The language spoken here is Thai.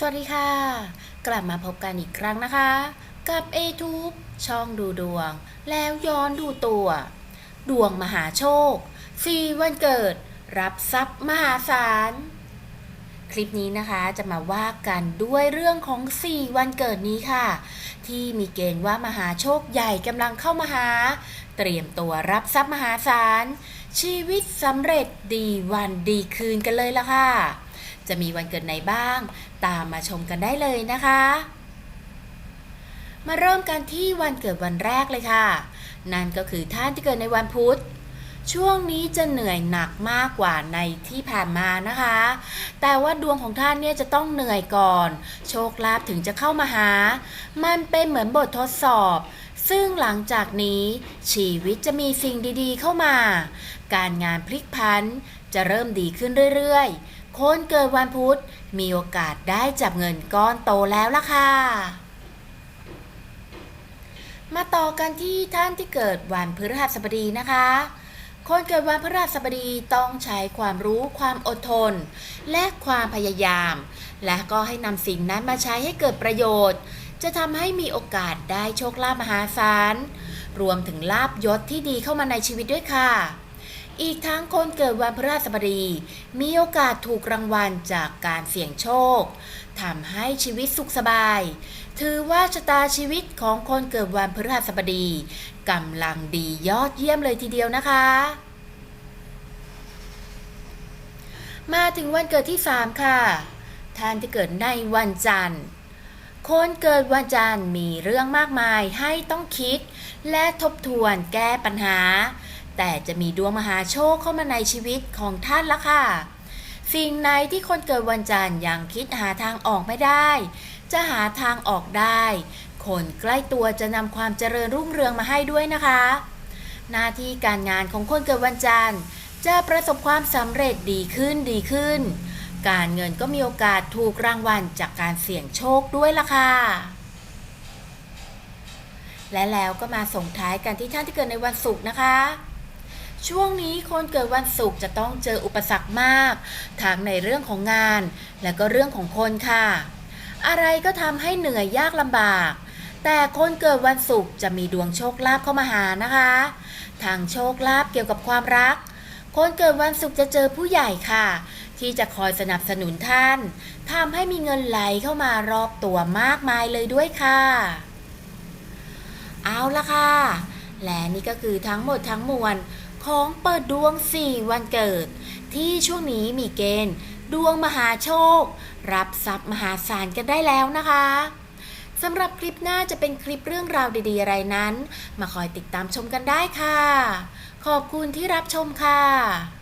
สวัสดีค่ะ กลับมาพบกันอีกครั้งนะคะ กับ a t u b e ช่องดูดวง แล้วย้อนดูตัว ดวงมหาโชคสี่วันเกิด รับทรัพย์มหาศาล คลิปนี้นะคะจะมาว่ากันด้วยเรื่องของ 4 วันเกิดนี้ค่ะ ที่มีเกณฑ์ว่ามหาโชคใหญ่กำลังเข้ามาหา เตรียมตัวรับทรัพย์มหาศาลชีวิตสำเร็จดีวันดีคืนกันเลยละค่ะ จะมีวันเกิดไหนบ้าง ตามมาชมกันได้เลยนะคะ มาเริ่มกันที่วันเกิดวันแรกเลยค่ะ นั่นก็คือท่านที่เกิดในวันพุธช่วงนี้จะเหนื่อยหนักมากกว่าในที่ผ่านมานะคะ แต่ว่าดวงของท่านเนี่ยจะต้องเหนื่อยก่อน โชคลาภถึงจะเข้ามาหา มันเป็นเหมือนบททดสอบ ซึ่งหลังจากนี้ ชีวิตจะมีสิ่งดีๆเข้ามา การงานพลิกพันจะเริ่มดีขึ้นเรื่อยๆ คนเกิดวันพุธมีโอกาสได้จับเงินก้อนโตแล้วล่ะค่ะ มาต่อกันที่ท่านที่เกิดวันพฤหัสบดีนะคะ คนเกิดวันพฤหัสบดีต้องใช้ความรู้ความอดทน และความพยายาม และก็ให้นำสิ่งนั้นมาใช้ให้เกิดประโยชน์ จะทำให้มีโอกาสได้โชคลาภมหาศาลรวมถึงลาบยศที่ดีเข้ามาในชีวิตด้วยค่ะ อีกทั้งคนเกิดวันพฤหัสบดี มีโอกาสถูกรางวัลจากการเสี่ยงโชคทำให้ชีวิตสุขสบาย ถือว่าชะตาชีวิตของคนเกิดวันพฤหัสบดีกำลังดียอดเยี่ยมเลยทีเดียวนะคะ มาถึงวันเกิดที่ 3 ค่ะ ท่านที่เกิดในวันจันทร์คนเกิดวันจันทร์มีเรื่องมากมายให้ต้องคิด และทบทวนแก้ปัญหา แต่จะมีดวงมหาโชคเข้ามาในชีวิตของท่านละค่ะ สิ่งไหนที่คนเกิดวันจันทร์ยังคิดหาทางออกไม่ได้ จะหาทางออกได้ คนใกล้ตัวจะนำความเจริญรุ่งเรืองมาให้ด้วยนะคะ หน้าที่การงานของคนเกิดวันจันทร์จะประสบความสำเร็จดีขึ้นดีขึ้น การเงินก็มีโอกาสถูกรางวัลจากการเสี่ยงโชคด้วยล่ะค่ะ และแล้วก็มาส่งท้ายกันที่ท่านที่เกิดในวันศุกร์นะคะ ช่วงนี้คนเกิดวันศุกร์จะต้องเจออุปสรรคมาก ทั้งในเรื่องของงาน และก็เรื่องของคนค่ะ อะไรก็ทำให้เหนื่อยยากลำบาก แต่คนเกิดวันศุกร์จะมีดวงโชคลาภเข้ามาหานะคะทางโชคลาภเกี่ยวกับความรัก คนเกิดวันศุกร์จะเจอผู้ใหญ่ค่ะ ที่จะคอยสนับสนุนท่านทำให้มีเงินไหลเข้ามารอบตัวมากมายเลยด้วยค่ะ เอาละค่ะ และนี่ก็คือทั้งหมดทั้งมวล ของเปิดดวง 4 วันเกิด ที่ช่วงนี้มีเกณฑ์ ดวงมหาโชค รับทรัพย์มหาศาลกันได้แล้วนะคะสำหรับคลิปหน้าจะเป็นคลิปเรื่องราวดีๆ อะไรนั้น มาคอยติดตามชมกันได้ค่ะ ขอบคุณที่รับชมค่ะ